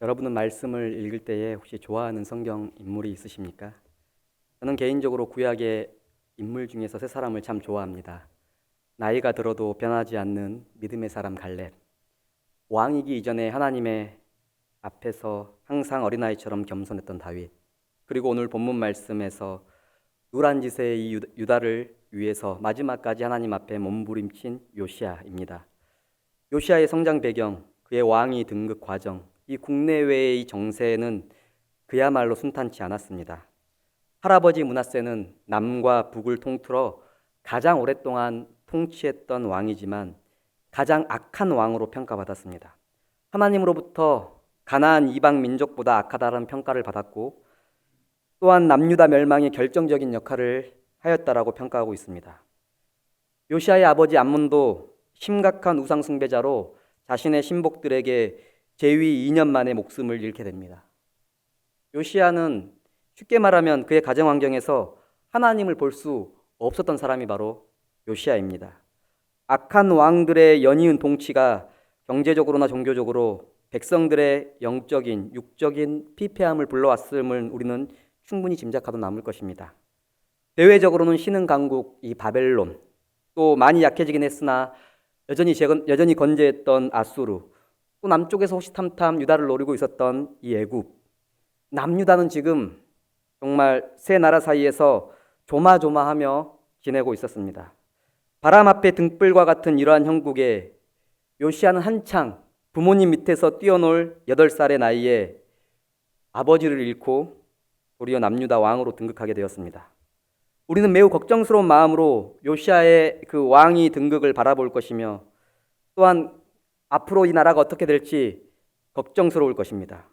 여러분은 말씀을 읽을 때에 혹시 좋아하는 성경 인물이 있으십니까? 저는 개인적으로 구약의 인물 중에서 세 사람을 참 좋아합니다. 나이가 들어도 변하지 않는 믿음의 사람 갈렙. 왕이기 이전에 하나님의 앞에서 항상 어린아이처럼 겸손했던 다윗. 그리고 오늘 본문 말씀에서 누란 짓의 이 유- 유다를 위해서 마지막까지 하나님 앞에 몸부림친 요시아입니다. 요시아의 성장 배경, 그의 왕위 등극 과정, 이 국내외의 이 정세는 그야말로 순탄치 않았습니다. 할아버지 문하세는 남과 북을 통틀어 가장 오랫동안 통치했던 왕이지만 가장 악한 왕으로 평가받았습니다. 하나님으로부터 가나안 이방 민족보다 악하다는 평가를 받았고 또한 남유다 멸망에 결정적인 역할을 하였다라고 평가하고 있습니다. 요시아의 아버지 암몬도 심각한 우상 숭배자로 자신의 신복들에게 재위 2년 만에 목숨을 잃게 됩니다. 요시아는 쉽게 말하면 그의 가정 환경에서 하나님을 볼 수 없었던 사람이 바로 요시아입니다. 악한 왕들의 연이은 통치가 경제적으로나 종교적으로 백성들의 영적인 육적인 피폐함을 불러왔음을 우리는 충분히 짐작하도 남을 것입니다. 대외적으로는 신흥 강국 이 바벨론 또 많이 약해지긴 했으나 여전히 제- 여전히 건재했던 아수르 또 남쪽에서 호시탐탐 유다를 노리고 있었던 이 애굽 남유다는 지금 정말 세 나라 사이에서 조마조마하며 지내고 있었습니다. 바람 앞에 등불과 같은 이러한 형국에 요시아는 한창 부모님 밑에서 뛰어놀 8살의 나이에 아버지를 잃고 도리어 남유다 왕으로 등극하게 되었습니다. 우리는 매우 걱정스러운 마음으로 요시아의 그 왕위 등극을 바라볼 것이며 또한 앞으로 이 나라가 어떻게 될지 걱정스러울 것입니다.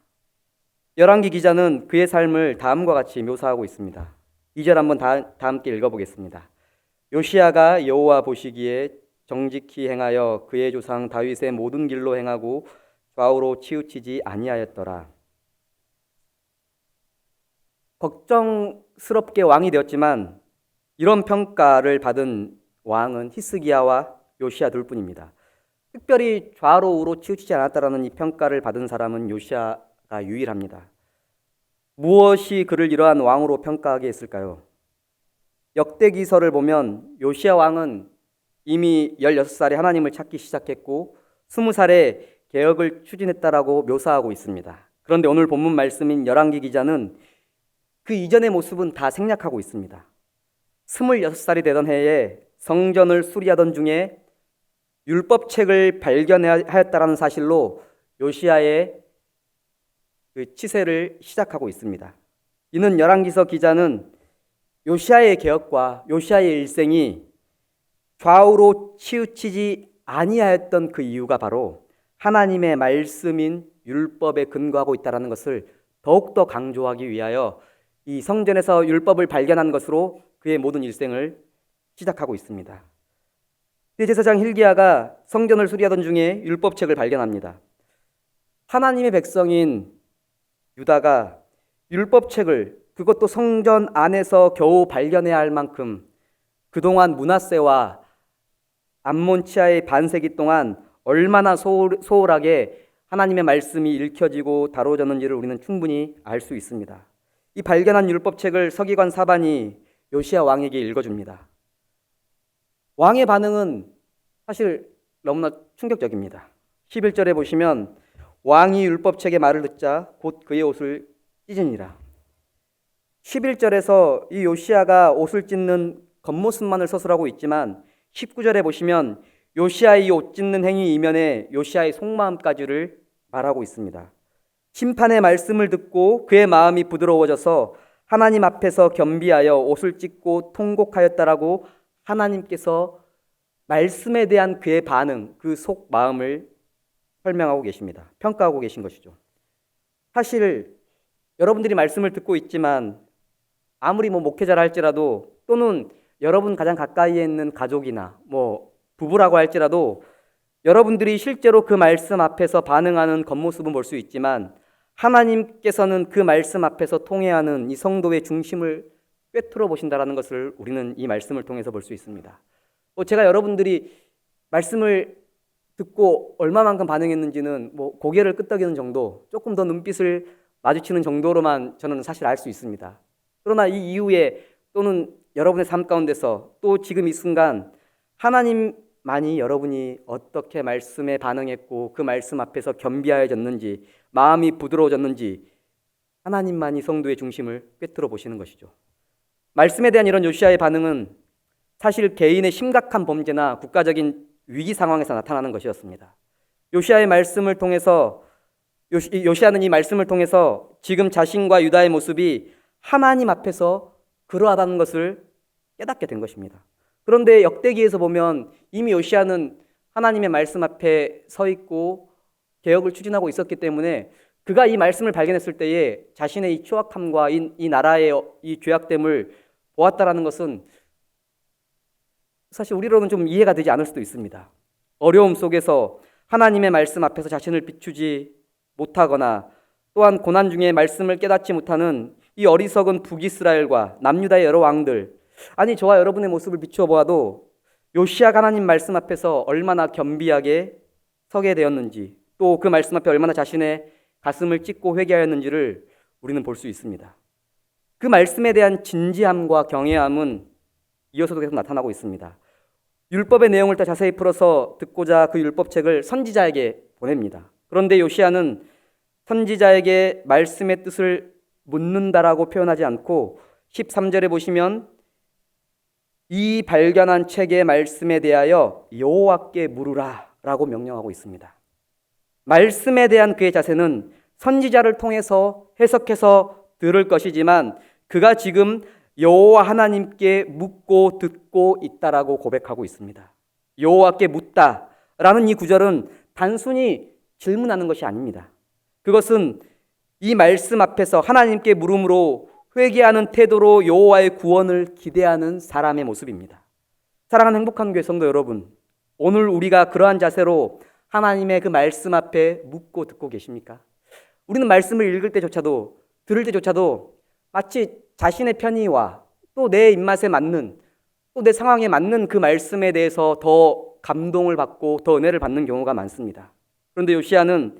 열왕기 기자는 그의 삶을 다음과 같이 묘사하고 있습니다. 2절 한번 다, 다 함께 읽어보겠습니다. 요시아가 여호와 보시기에 정직히 행하여 그의 조상 다윗의 모든 길로 행하고 좌우로 치우치지 아니하였더라. 걱정스럽게 왕이 되었지만 이런 평가를 받은 왕은 히스기야와 요시아 둘 뿐입니다. 특별히 좌로 우로 치우치지 않았다라는 이 평가를 받은 사람은 요시아가 유일합니다. 무엇이 그를 이러한 왕으로 평가하게 했을까요? 역대기서를 보면 요시아 왕은 이미 16살에 하나님을 찾기 시작했고 20살에 개혁을 추진했다라고 묘사하고 있습니다. 그런데 오늘 본문 말씀인 열왕기 기자는 그 이전의 모습은 다 생략하고 있습니다. 26살이 되던 해에 성전을 수리하던 중에 율법책을 발견하였다라는 사실로 요시아의 그 치세를 시작하고 있습니다. 이는 열왕기서 기자는 요시아의 개혁과 요시아의 일생이 좌우로 치우치지 아니하였던 그 이유가 바로 하나님의 말씀인 율법에 근거하고 있다라는 것을 더욱더 강조하기 위하여 이 성전에서 율법을 발견한 것으로 그의 모든 일생을 시작하고 있습니다. 대제사장 hil기야가 성전을 수리하던 중에 율법책을 발견합니다. 하나님의 백성인 유다가 율법책을 그것도 성전 안에서 겨우 발견해야 할 만큼 그동안 문하세와 암몬 치하의 반세기 동안 얼마나 소홀, 소홀하게 하나님의 말씀이 읽혀지고 다뤄졌는지를 우리는 충분히 알 수 있습니다. 이 발견한 율법책을 서기관 사반이 요시아 왕에게 읽어줍니다. 왕의 반응은 사실 너무나 충격적입니다. 11절에 보시면 왕이 율법책의 말을 듣자 곧 그의 옷을 찢으니라. 11절에서 이 요시아가 옷을 찢는 겉모습만을 서술하고 있지만 19절에 보시면 요시아의 옷 찢는 행위 이면에 요시아의 속마음까지를 말하고 있습니다. 심판의 말씀을 듣고 그의 마음이 부드러워져서 하나님 앞에서 겸비하여 옷을 찢고 통곡하였다라고 하나님께서 말씀에 대한 그의 반응, 그 속 마음을 설명하고 계십니다. 평가하고 계신 것이죠. 사실 여러분들이 말씀을 듣고 있지만 아무리 뭐 목회자라 할지라도 또는 여러분 가장 가까이에 있는 가족이나 뭐 부부라고 할지라도 여러분들이 실제로 그 말씀 앞에서 반응하는 겉모습은 볼 수 있지만 하나님께서는 그 말씀 앞에서 통해하는 이 성도의 중심을 꿰뚫어 보신다라는 것을 우리는 이 말씀을 통해서 볼 수 있습니다. 뭐 제가 여러분들이 말씀을 듣고 얼마만큼 반응했는지는 뭐 고개를 끄덕이는 정도, 조금 더 눈빛을 마주치는 정도로만 저는 사실 알 수 있습니다. 그러나 이 이후에 또는 여러분의 삶 가운데서 또 지금 이 순간 하나님만이 여러분이 어떻게 말씀에 반응했고 그 말씀 앞에서 겸비하여졌는지 마음이 부드러워졌는지 하나님만이 성도의 중심을 꿰뚫어 보시는 것이죠. 말씀에 대한 이런 요시아의 반응은 사실 개인의 심각한 범죄나 국가적인 위기 상황에서 나타나는 것이었습니다. 요시아의 말씀을 통해서 요시, 요시 아는 이 말씀을 통해서 지금 자신과 유다의 모습이 하나님 앞에서 그러하다는 것을 깨닫게 된 것입니다. 그런데 역대기에서 보면 이미 요시아는 하나님의 말씀 앞에 서 있고 개혁을 추진하고 있었기 때문에 그가 이 말씀을 발견했을 때에 자신의 이 추악함과 이, 이 나라의 이 죄악됨을 보았다라는 것은 사실 우리로는 좀 이해가 되지 않을 수도 있습니다. 어려움 속에서 하나님의 말씀 앞에서 자신을 비추지 못하거나 또한 고난 중에 말씀을 깨닫지 못하는 이 어리석은 북이스라엘과 남유다의 여러 왕들 아니 저와 여러분의 모습을 비추어 보아도 요시아가 하나님 말씀 앞에서 얼마나 겸비하게 서게 되었는지 또 그 말씀 앞에 얼마나 자신의 가슴을 찢고 회개하였는지를 우리는 볼 수 있습니다. 그 말씀에 대한 진지함과 경외함은 이어서도 계속 나타나고 있습니다. 율법의 내용을 더 자세히 풀어서 듣고자 그 율법책을 선지자에게 보냅니다. 그런데 요시아는 선지자에게 말씀의 뜻을 묻는다라고 표현하지 않고 13절에 보시면 이 발견한 책의 말씀에 대하여 여호와께 물으라라고 명령하고 있습니다. 말씀에 대한 그의 자세는 선지자를 통해서 해석해서 들을 것이지만 그가 지금 여호와 하나님께 묻고 듣고 있다라고 고백하고 있습니다. 여호와께 묻다라는 이 구절은 단순히 질문하는 것이 아닙니다. 그것은 이 말씀 앞에서 하나님께 물음으로 회개하는 태도로 여호와의 구원을 기대하는 사람의 모습입니다. 사랑하는 행복한 교회 성도 여러분, 오늘 우리가 그러한 자세로 하나님의 그 말씀 앞에 묻고 듣고 계십니까? 우리는 말씀을 읽을 때조차도 들을 때조차도 마치 자신의 편의와 또 내 입맛에 맞는 또 내 상황에 맞는 그 말씀에 대해서 더 감동을 받고 더 은혜를 받는 경우가 많습니다. 그런데 요시아는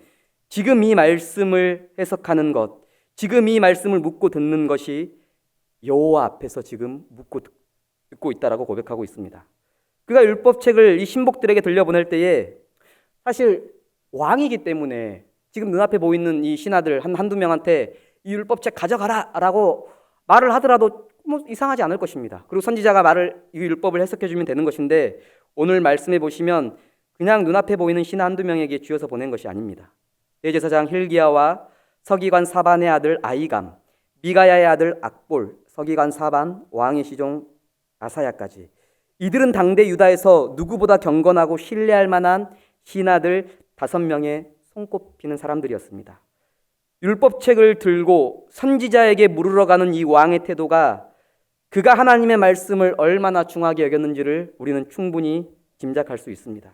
지금 이 말씀을 해석하는 것, 지금 이 말씀을 묻고 듣는 것이 여호와 앞에서 지금 묻고 듣고 있다라고 고백하고 있습니다. 그가 율법책을 이 신복들에게 들려보낼 때에 사실 왕이기 때문에 지금 눈앞에 보이는 이 신하들 한 한두 명한테 이 율법책 가져가라라고 말을 하더라도 뭐 이상하지 않을 것입니다. 그리고 선지자가 말을 이 율법을 해석해 주면 되는 것인데 오늘 말씀해 보시면 그냥 눈앞에 보이는 신하 한두 명에게 주어서 보낸 것이 아닙니다. 대제사장 힐기야와 서기관 사반의 아들 아이감, 미가야의 아들 악볼, 서기관 사반, 왕의 시종 아사야까지 이들은 당대 유다에서 누구보다 경건하고 신뢰할 만한 신하들 다섯 명의 손꼽히는 사람들이었습니다. 율법책을 들고 선지자에게 물으러 가는 이 왕의 태도가 그가 하나님의 말씀을 얼마나 중하게 여겼는지를 우리는 충분히 짐작할 수 있습니다.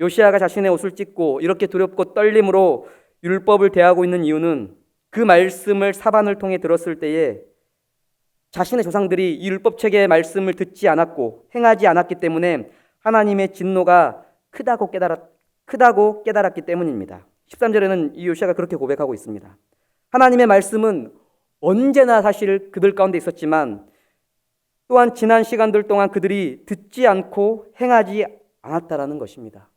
요시아가 자신의 옷을 찢고 이렇게 두렵고 떨림으로 율법을 대하고 있는 이유는 그 말씀을 사반을 통해 들었을 때에 자신의 조상들이 이 율법책의 말씀을 듣지 않았고 행하지 않았기 때문에 하나님의 진노가 크다고 깨달았 크다고 깨달았기 때문입니다. 13절에는 이 요시아가 그렇게 고백하고 있습니다. 하나님의 말씀은 언제나 사실 그들 가운데 있었지만 또한 지난 시간들 동안 그들이 듣지 않고 행하지 않았다라는 것입니다.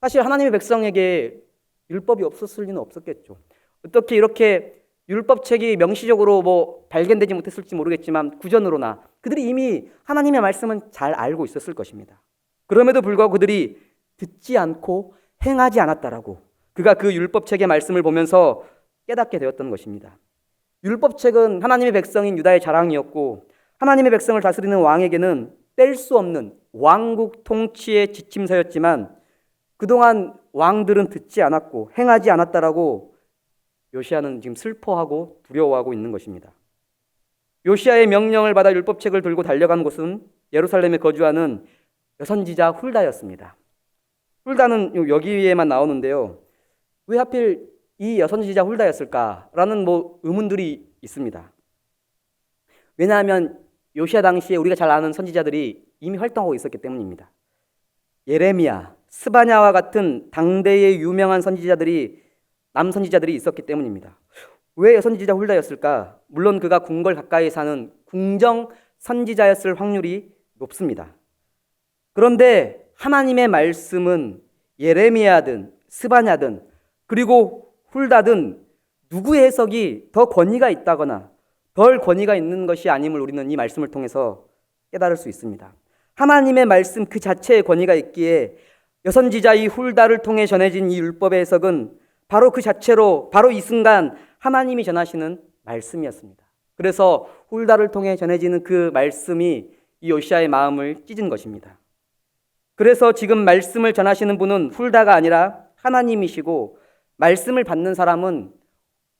사실 하나님의 백성에게 율법이 없었을 리는 없었겠죠. 어떻게 이렇게 율법책이 명시적으로 뭐 발견되지 못했을지 모르겠지만 구전으로나 그들이 이미 하나님의 말씀은 잘 알고 있었을 것입니다. 그럼에도 불구하고 그들이 듣지 않고 행하지 않았다라고 그가 그 율법책의 말씀을 보면서 깨닫게 되었던 것입니다. 율법책은 하나님의 백성인 유다의 자랑이었고 하나님의 백성을 다스리는 왕에게는 뗄 수 없는 왕국 통치의 지침서였지만 그동안 왕들은 듣지 않았고 행하지 않았다라고 요시아는 지금 슬퍼하고 두려워하고 있는 것입니다. 요시아의 명령을 받아 율법책을 들고 달려간 곳은 예루살렘에 거주하는 여선지자 훌다였습니다. 훌다는 여기에만 나오는데요. 왜 하필 이 여선지자 훌다였을까라는 뭐 의문들이 있습니다. 왜냐하면 요시아 당시에 우리가 잘 아는 선지자들이 이미 활동하고 있었기 때문입니다. 예레미야, 스바냐와 같은 당대의 유명한 선지자들이 남 선지자들이 있었기 때문입니다. 왜 선지자 훌다였을까? 물론 그가 궁궐 가까이 사는 궁정 선지자였을 확률이 높습니다. 그런데 하나님의 말씀은 예레미야든 스바냐든 그리고 훌다든 누구의 해석이 더 권위가 있다거나 덜 권위가 있는 것이 아님을 우리는 이 말씀을 통해서 깨달을 수 있습니다. 하나님의 말씀 그 자체의 권위가 있기에 여선지자 이 훌다를 통해 전해진 이 율법의 해석은 바로 그 자체로 바로 이 순간 하나님이 전하시는 말씀이었습니다. 그래서 훌다를 통해 전해지는 그 말씀이 이 요시아의 마음을 찢은 것입니다. 그래서 지금 말씀을 전하시는 분은 훌다가 아니라 하나님이시고 말씀을 받는 사람은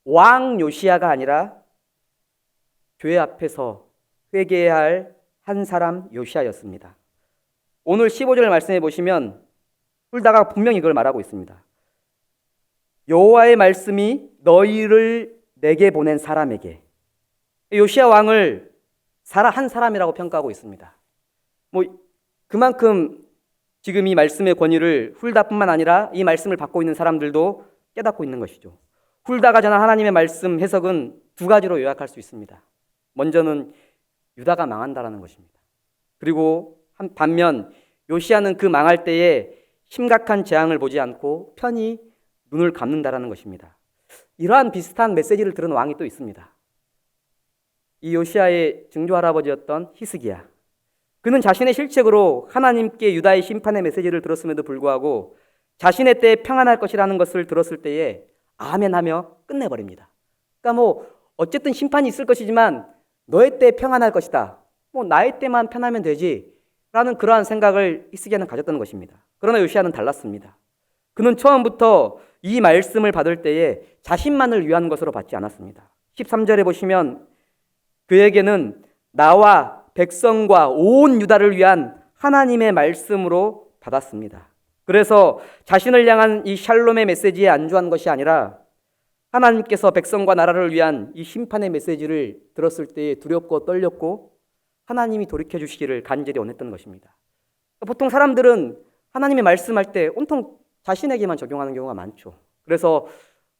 왕 요시아가 아니라 교회 앞에서 회개해야 할 한 사람 요시아였습니다. 오늘 15절 말씀해 보시면 훌다가 분명히 이걸 말하고 있습니다. 여호와의 말씀이 너희를 내게 보낸 사람에게 요시아 왕을 한 사람이라고 평가하고 있습니다. 뭐 그만큼 지금 이 말씀의 권위를 훌다뿐만 아니라 이 말씀을 받고 있는 사람들도 깨닫고 있는 것이죠. 훌다가 전한 하나님의 말씀 해석은 두 가지로 요약할 수 있습니다. 먼저는 유다가 망한다라는 것입니다. 그리고 한 반면 요시아는 그 망할 때에 심각한 재앙을 보지 않고 편히 눈을 감는다라는 것입니다. 이러한 비슷한 메시지를 들은 왕이 또 있습니다. 이 요시아의 증조 할아버지였던 히스기야. 그는 자신의 실책으로 하나님께 유다의 심판의 메시지를 들었음에도 불구하고 자신의 때에 평안할 것이라는 것을 들었을 때에 아멘하며 끝내버립니다. 그러니까 뭐 어쨌든 심판이 있을 것이지만 너의 때에 평안할 것이다. 뭐 나의 때만 편하면 되지. 라는 그러한 생각을 히스기야는 가졌다는 것입니다. 그러나 요시아는 달랐습니다. 그는 처음부터 이 말씀을 받을 때에 자신만을 위한 것으로 받지 않았습니다. 13절에 보시면 그에게는 나와 백성과 온 유다를 위한 하나님의 말씀으로 받았습니다. 그래서 자신을 향한 이 샬롬의 메시지에 안주한 것이 아니라 하나님께서 백성과 나라를 위한 이 심판의 메시지를 들었을 때 두렵고 떨렸고 하나님이 돌이켜 주시기를 간절히 원했던 것입니다. 보통 사람들은 하나님의 말씀할 때 온통 자신에게만 적용하는 경우가 많죠. 그래서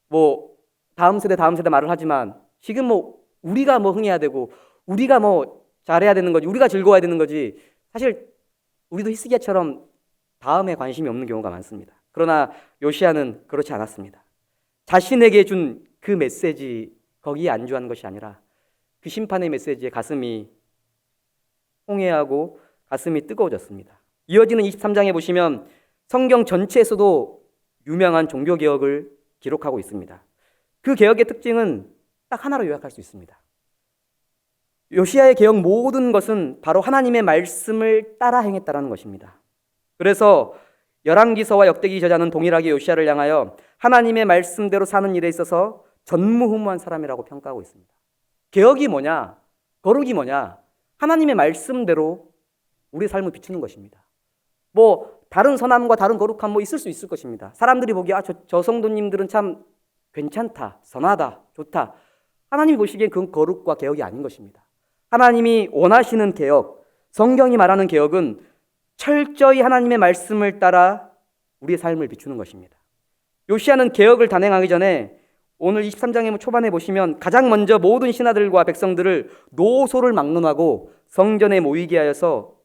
뭐 다음 세대 다음 세대 말을 하지만 지금 뭐 우리가 뭐 흥해야 되고 우리가 뭐 잘해야 되는 거지 우리가 즐거워야 되는 거지 사실 우리도 히스기야처럼 다음에 관심이 없는 경우가 많습니다. 그러나 요시아는 그렇지 않았습니다. 자신에게 준 그 메시지 거기에 안주한 것이 아니라 그 심판의 메시지에 가슴이 홍해하고 가슴이 뜨거워졌습니다. 이어지는 23장에 보시면 성경 전체에서도 유명한 종교 개혁을 기록하고 있습니다. 그 개혁의 특징은 딱 하나로 요약할 수 있습니다. 요시아의 개혁 모든 것은 바로 하나님의 말씀을 따라 행했다라는 것입니다. 그래서 열왕기서와 역대기 저자는 동일하게 요시아를 향하여 하나님의 말씀대로 사는 일에 있어서 전무후무한 사람이라고 평가하고 있습니다. 개혁이 뭐냐? 거룩이 뭐냐? 하나님의 말씀대로 우리 삶을 비추는 것입니다. 뭐 다른 선함과 다른 거룩함 뭐 있을 수 있을 것입니다. 사람들이 보기에 아, 저, 저 성도님들은 참 괜찮다, 선하다, 좋다. 하나님이 보시기엔 그건 거룩과 개혁이 아닌 것입니다. 하나님이 원하시는 개혁, 성경이 말하는 개혁은 철저히 하나님의 말씀을 따라 우리의 삶을 비추는 것입니다. 요시아는 개혁을 단행하기 전에 오늘 23장의 초반에 보시면 가장 먼저 모든 신하들과 백성들을 노소를 막론하고 성전에 모이게 하여서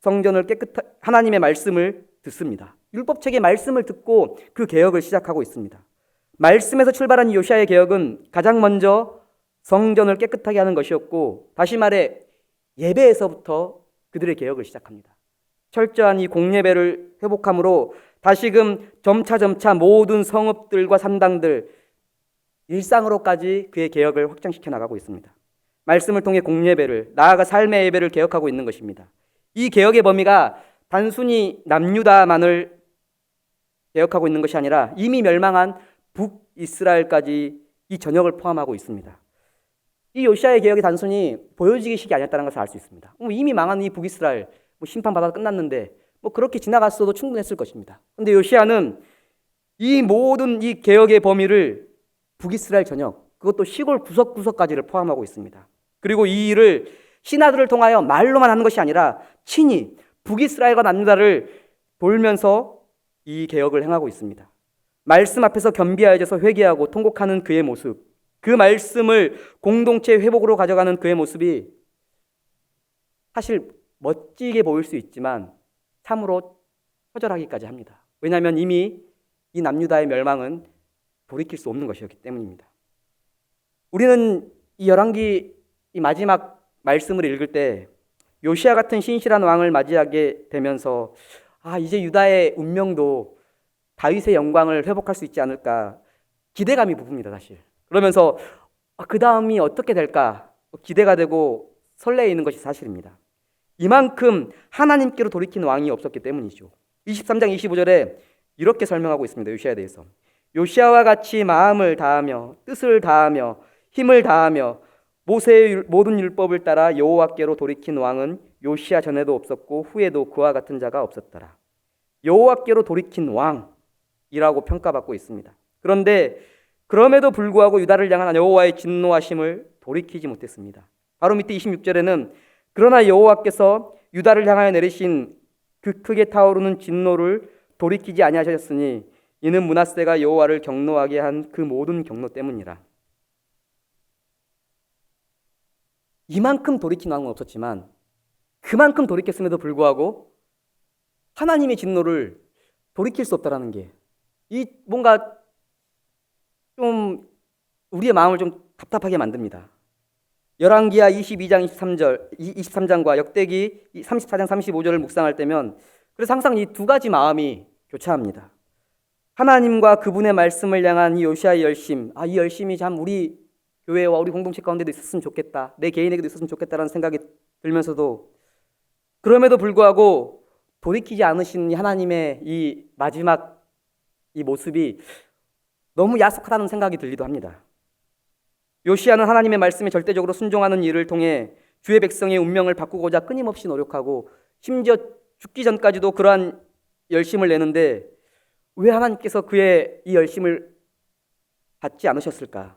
성전을 깨끗한 하나님의 말씀을 듣습니다. 율법책의 말씀을 듣고 그 개혁을 시작하고 있습니다. 말씀에서 출발한 요시아의 개혁은 가장 먼저 성전을 깨끗하게 하는 것이었고 다시 말해 예배에서부터 그들의 개혁을 시작합니다. 철저한 이 공예배를 회복함으로 다시금 점차 점차 모든 성읍들과 산당들 일상으로까지 그의 개혁을 확장시켜 나가고 있습니다. 말씀을 통해 공예배를 나아가 삶의 예배를 개혁하고 있는 것입니다. 이 개혁의 범위가 단순히 남유다만을 개혁하고 있는 것이 아니라 이미 멸망한 북 이스라엘까지 이 전역을 포함하고 있습니다. 이 요시아의 개혁이 단순히 보여지기식이 아니었다는 것을 알 수 있습니다. 뭐 이미 망한 이 북이스라엘 뭐 심판받아 끝났는데 뭐 그렇게 지나갔어도 충분했을 것입니다. 근데 요시아는 이 모든 이 개혁의 범위를 북이스라엘 전역 그것도 시골 구석구석까지를 포함하고 있습니다. 그리고 이 일을 신하들을 통하여 말로만 하는 것이 아니라 친히 북이스라엘과 남유다를 돌면서 이 개혁을 행하고 있습니다. 말씀 앞에서 겸비하여져서 회개하고 통곡하는 그의 모습, 그 말씀을 공동체 회복으로 가져가는 그의 모습이 사실 멋지게 보일 수 있지만 참으로 처절하기까지 합니다. 왜냐하면 이미 이 남유다의 멸망은 돌이킬 수 없는 것이었기 때문입니다. 우리는 이 열왕기 이 마지막 말씀을 읽을 때 요시아 같은 신실한 왕을 맞이하게 되면서 아 이제 유다의 운명도 다윗의 영광을 회복할 수 있지 않을까 기대감이 부릅니다 사실. 그러면서 아, 그 다음이 어떻게 될까 기대가 되고 설레이는 것이 사실입니다. 이만큼 하나님께로 돌이킨 왕이 없었기 때문이죠. 23장 25절에 이렇게 설명하고 있습니다. 요시아에 대해서. 요시아와 같이 마음을 다하며 뜻을 다하며 힘을 다하며 모세의 모든 율법을 따라 여호와께로 돌이킨 왕은 요시아 전에도 없었고 후에도 그와 같은 자가 없었더라. 여호와께로 돌이킨 왕이라고 평가받고 있습니다. 그런데 그럼에도 불구하고 유다를 향한 여호와의 진노하심을 돌이키지 못했습니다. 바로 밑에 26절에는 그러나 여호와께서 유다를 향하여 내리신 그 크게 타오르는 진노를 돌이키지 아니하셨으니 이는 문하세가 여호와를 경노하게 한 그 모든 경노 때문이라. 이만큼 돌이킨 왕은 없었지만 그만큼 돌이켰음에도 불구하고 하나님의 진노를 돌이킬 수 없다라는 게 이 뭔가 좀 우리의 마음을 좀 답답하게 만듭니다. 열왕기하 22장 23절 23장과 역대기 34장 35절을 묵상할 때면 그래서 항상 이 두 가지 마음이 교차합니다. 하나님과 그분의 말씀을 향한 이 요시아의 열심, 아 이 열심이 참 우리 교회와 우리 공동체 가운데도 있었으면 좋겠다. 내 개인에게도 있었으면 좋겠다라는 생각이 들면서도 그럼에도 불구하고 돌이키지 않으신 하나님의 이 마지막 이 모습이 너무 야속하다는 생각이 들기도 합니다. 요시아는 하나님의 말씀에 절대적으로 순종하는 일을 통해 주의 백성의 운명을 바꾸고자 끊임없이 노력하고 심지어 죽기 전까지도 그러한 열심을 내는데 왜 하나님께서 그의 이 열심을 받지 않으셨을까?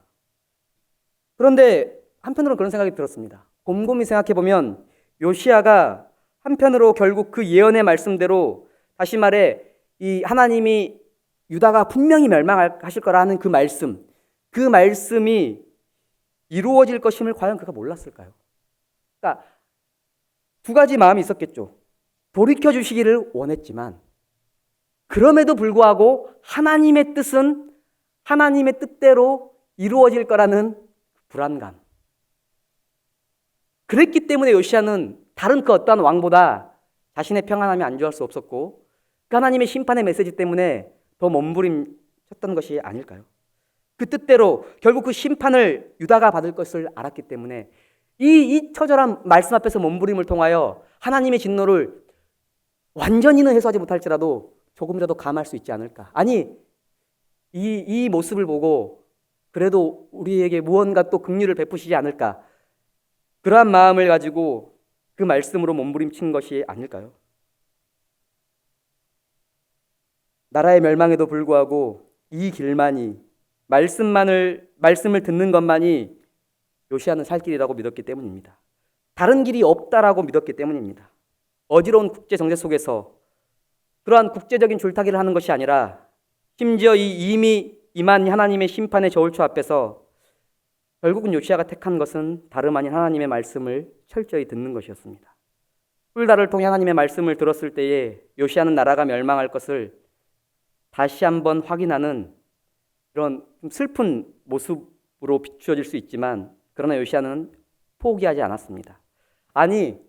그런데 한편으로는 그런 생각이 들었습니다. 곰곰이 생각해 보면 요시아가 한편으로 결국 그 예언의 말씀대로 다시 말해 이 하나님이 유다가 분명히 멸망하실 거라는 그 말씀, 그 말씀이 이루어질 것임을 과연 그가 몰랐을까요? 그러니까 두 가지 마음이 있었겠죠. 돌이켜 주시기를 원했지만 그럼에도 불구하고 하나님의 뜻은 하나님의 뜻대로 이루어질 거라는 불안감. 그랬기 때문에 요시아는 다른 그 어떠한 왕보다 자신의 평안함이 안주할 수 없었고 그 하나님의 심판의 메시지 때문에 더 몸부림쳤던 것이 아닐까요? 그 뜻대로 결국 그 심판을 유다가 받을 것을 알았기 때문에 이, 이 처절한 말씀 앞에서 몸부림을 통하여 하나님의 진노를 완전히는 해소하지 못할지라도 조금이라도 감할 수 있지 않을까. 아니, 이, 이 모습을 보고 그래도 우리에게 무언가 또 긍휼을 베푸시지 않을까. 그러한 마음을 가지고 그 말씀으로 몸부림친 것이 아닐까요? 나라의 멸망에도 불구하고 이 길만이 말씀만을 말씀을 듣는 것만이 요시아는 살 길이라고 믿었기 때문입니다. 다른 길이 없다라고 믿었기 때문입니다. 어지러운 국제 정세 속에서 그러한 국제적인 줄타기를 하는 것이 아니라 심지어 이 이미 임한 하나님의 심판의 저울초 앞에서 결국은 요시아가 택한 것은 다름 아닌 하나님의 말씀을 철저히 듣는 것이었습니다. 뿔다를 통해 하나님의 말씀을 들었을 때에 요시아는 나라가 멸망할 것을 다시 한번 확인하는 이런 좀 슬픈 모습으로 비추어질 수 있지만 그러나 요시아는 포기하지 않았습니다. 아니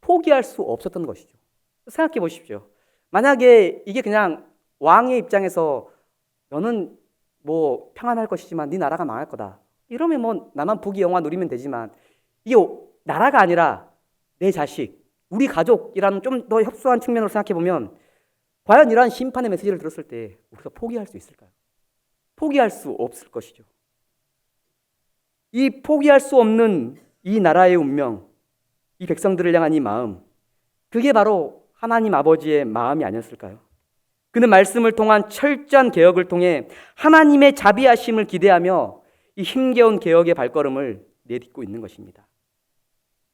포기할 수 없었던 것이죠. 생각해 보십시오. 만약에 이게 그냥 왕의 입장에서 너는 뭐 평안할 것이지만 네 나라가 망할 거다. 이러면 뭐 나만 부귀 영화 누리면 되지만 이게 나라가 아니라 내 자식, 우리 가족이라는 좀 더 협소한 측면으로 생각해 보면 과연 이러한 심판의 메시지를 들었을 때 우리가 포기할 수 있을까요? 포기할 수 없을 것이죠. 이 포기할 수 없는 이 나라의 운명, 이 백성들을 향한 이 마음, 그게 바로 하나님 아버지의 마음이 아니었을까요? 그는 말씀을 통한 철저한 개혁을 통해 하나님의 자비하심을 기대하며 이 힘겨운 개혁의 발걸음을 내딛고 있는 것입니다.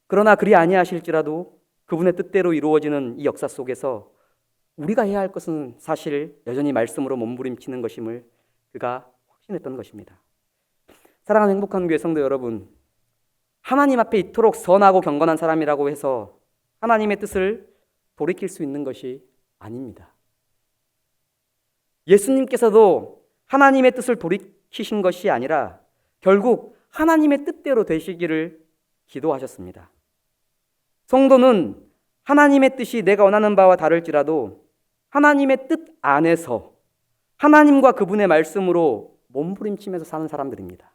그러나 그리 아니하실지라도 그분의 뜻대로 이루어지는 이 역사 속에서 우리가 해야 할 것은 사실 여전히 말씀으로 몸부림치는 것임을 그가 확신했던 것입니다. 사랑하는 행복한 교회 성도 여러분, 하나님 앞에 이토록 선하고 경건한 사람이라고 해서 하나님의 뜻을 돌이킬 수 있는 것이 아닙니다. 예수님께서도 하나님의 뜻을 돌이키신 것이 아니라 결국 하나님의 뜻대로 되시기를 기도하셨습니다. 성도는 하나님의 뜻이 내가 원하는 바와 다를지라도 하나님의 뜻 안에서 하나님과 그분의 말씀으로 몸부림치면서 사는 사람들입니다.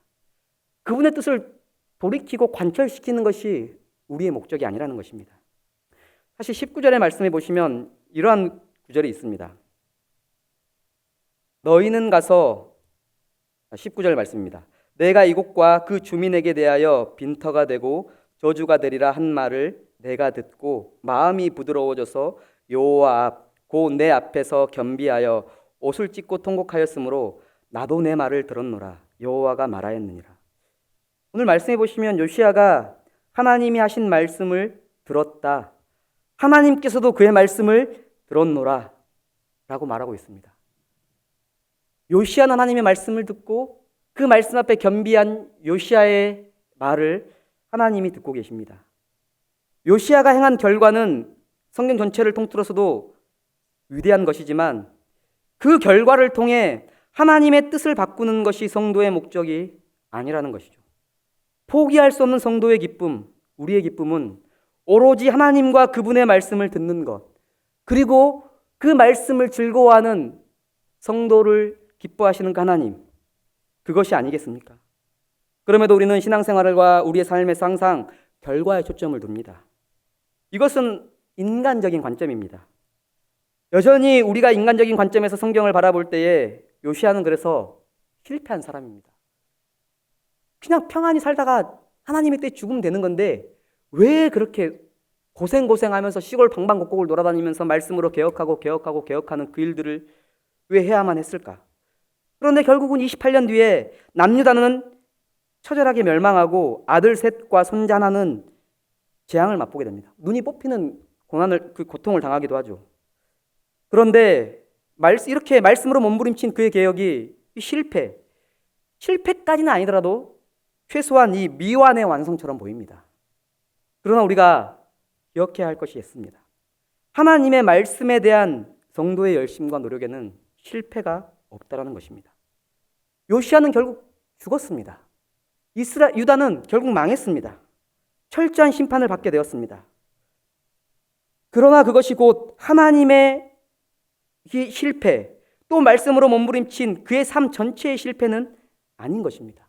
그분의 뜻을 돌이키고 관철시키는 것이 우리의 목적이 아니라는 것입니다. 사실 19절의 말씀에 보시면 이러한 구절이 있습니다. 너희는 가서 19절 말씀입니다. 내가 이곳과 그 주민에게 대하여 빈터가 되고 저주가 되리라 한 말을 내가 듣고 마음이 부드러워져서 여호와 앞 곧 내 앞에서 겸비하여 옷을 찢고 통곡하였으므로 나도 내 말을 들었노라 여호와가 말하였느니라. 오늘 말씀해 보시면 요시아가 하나님이 하신 말씀을 들었다. 하나님께서도 그의 말씀을 들었노라 라고 말하고 있습니다. 요시아는 하나님의 말씀을 듣고 그 말씀 앞에 겸비한 요시아의 말을 하나님이 듣고 계십니다. 요시아가 행한 결과는 성경 전체를 통틀어서도 위대한 것이지만 그 결과를 통해 하나님의 뜻을 바꾸는 것이 성도의 목적이 아니라는 것이죠. 포기할 수 없는 성도의 기쁨, 우리의 기쁨은 오로지 하나님과 그분의 말씀을 듣는 것, 그리고 그 말씀을 즐거워하는 성도를 기뻐하시는 그 하나님, 그것이 아니겠습니까? 그럼에도 우리는 신앙생활과 우리의 삶에서 항상 결과에 초점을 둡니다. 이것은 인간적인 관점입니다. 여전히 우리가 인간적인 관점에서 성경을 바라볼 때에 요시아는 그래서 실패한 사람입니다. 그냥 평안히 살다가 하나님의 때 죽으면 되는 건데 왜 그렇게 고생고생하면서 시골 방방곡곡을 돌아다니면서 말씀으로 개혁하고 개혁하고 개혁하는 그 일들을 왜 해야만 했을까? 그런데 결국은 28년 뒤에 남유다는 처절하게 멸망하고 아들 셋과 손자 하나는 재앙을 맛보게 됩니다. 눈이 뽑히는 고난을 그 고통을 당하기도 하죠. 그런데 이렇게 말씀으로 몸부림친 그의 개혁이 실패, 실패까지는 아니더라도 최소한 이 미완의 완성처럼 보입니다. 그러나 우리가 기억해야 할 것이 있습니다. 하나님의 말씀에 대한 성도의 열심과 노력에는 실패가 없다라는 것입니다. 요시아는 결국 죽었습니다. 이스라 유다는 결국 망했습니다. 철저한 심판을 받게 되었습니다. 그러나 그것이 곧 하나님의 실패, 또 말씀으로 몸부림친 그의 삶 전체의 실패는 아닌 것입니다.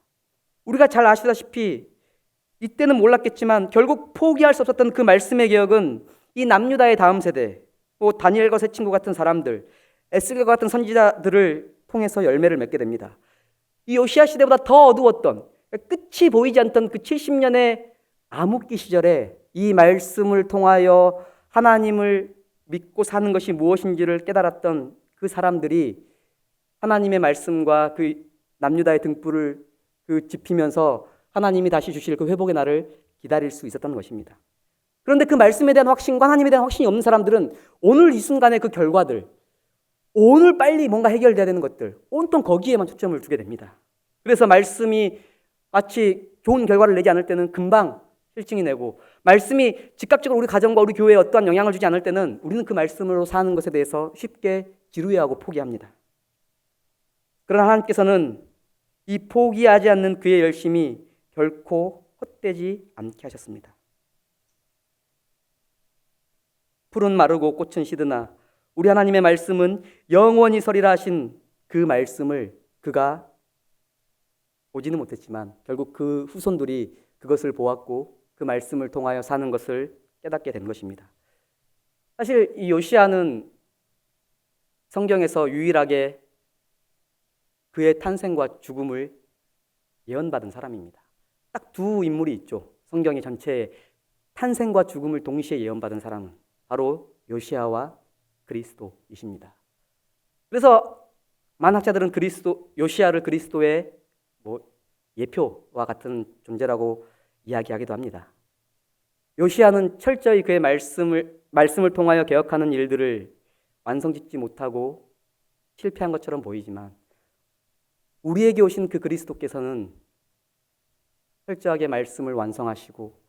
우리가 잘 아시다시피 이때는 몰랐겠지만 결국 포기할 수 없었던 그 말씀의 개혁은 이 남유다의 다음 세대, 뭐 다니엘과 새 친구 같은 사람들, 에스겔과 같은 선지자들을 통해서 열매를 맺게 됩니다. 이 요시아 시대보다 더 어두웠던 끝이 보이지 않던 그 70년의 암흑기 시절에 이 말씀을 통하여 하나님을 믿고 사는 것이 무엇인지를 깨달았던 그 사람들이 하나님의 말씀과 그 남유다의 등불을 그 지피면서 하나님이 다시 주실 그 회복의 날을 기다릴 수 있었던 것입니다. 그런데 그 말씀에 대한 확신과 하나님에 대한 확신이 없는 사람들은 오늘 이 순간의 그 결과들, 오늘 빨리 뭔가 해결돼야 되는 것들, 온통 거기에만 초점을 두게 됩니다. 그래서 말씀이 마치 좋은 결과를 내지 않을 때는 금방 실증이 내고 말씀이 즉각적으로 우리 가정과 우리 교회에 어떠한 영향을 주지 않을 때는 우리는 그 말씀으로 사는 것에 대해서 쉽게 지루해하고 포기합니다. 그러나 하나님께서는 이 포기하지 않는 그의 열심이 결코 헛되지 않게 하셨습니다. 풀은 마르고 꽃은 시드나 우리 하나님의 말씀은 영원히 서리라 하신 그 말씀을 그가 보지는 못했지만 결국 그 후손들이 그것을 보았고 그 말씀을 통하여 사는 것을 깨닫게 된 것입니다. 사실 이 요시아는 성경에서 유일하게 그의 탄생과 죽음을 예언받은 사람입니다. 딱 두 인물이 있죠. 성경의 전체에 탄생과 죽음을 동시에 예언받은 사람은 바로 요시아와 그리스도이십니다. 그래서 만학자들은 그리스도 요시아를 그리스도의 뭐 예표와 같은 존재라고 이야기하기도 합니다. 요시아는 철저히 그의 말씀을 말씀을 통하여 개혁하는 일들을 완성짓지 못하고 실패한 것처럼 보이지만 우리에게 오신 그 그리스도께서는 철저하게 말씀을 완성하시고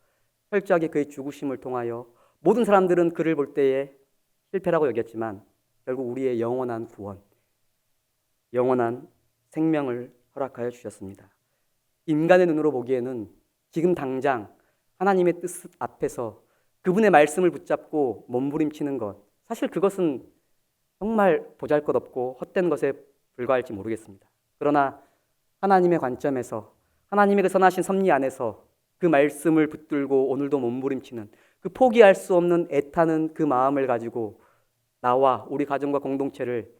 철저하게 그의 죽으심을 통하여 모든 사람들은 그를 볼 때에 실패라고 여겼지만 결국 우리의 영원한 구원, 영원한 생명을 허락하여 주셨습니다. 인간의 눈으로 보기에는 지금 당장 하나님의 뜻 앞에서 그분의 말씀을 붙잡고 몸부림치는 것, 사실 그것은 정말 보잘 것 없고 헛된 것에 불과할지 모르겠습니다. 그러나 하나님의 관점에서 하나님의 그 선하신 섭리 안에서 그 말씀을 붙들고 오늘도 몸부림치는 그 포기할 수 없는 애타는 그 마음을 가지고 나와 우리 가정과 공동체를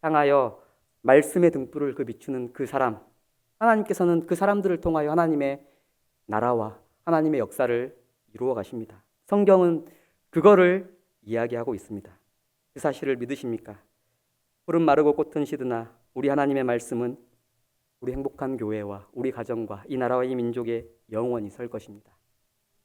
향하여 말씀의 등불을 그 비추는 그 사람 하나님께서는 그 사람들을 통하여 하나님의 나라와 하나님의 역사를 이루어 가십니다. 성경은 그거를 이야기하고 있습니다. 그 사실을 믿으십니까? 푸른 마르고 꽃은 시드나 우리 하나님의 말씀은 우리 행복한 교회와 우리 가정과 이 나라와 이 민족의 영원히 설 것입니다.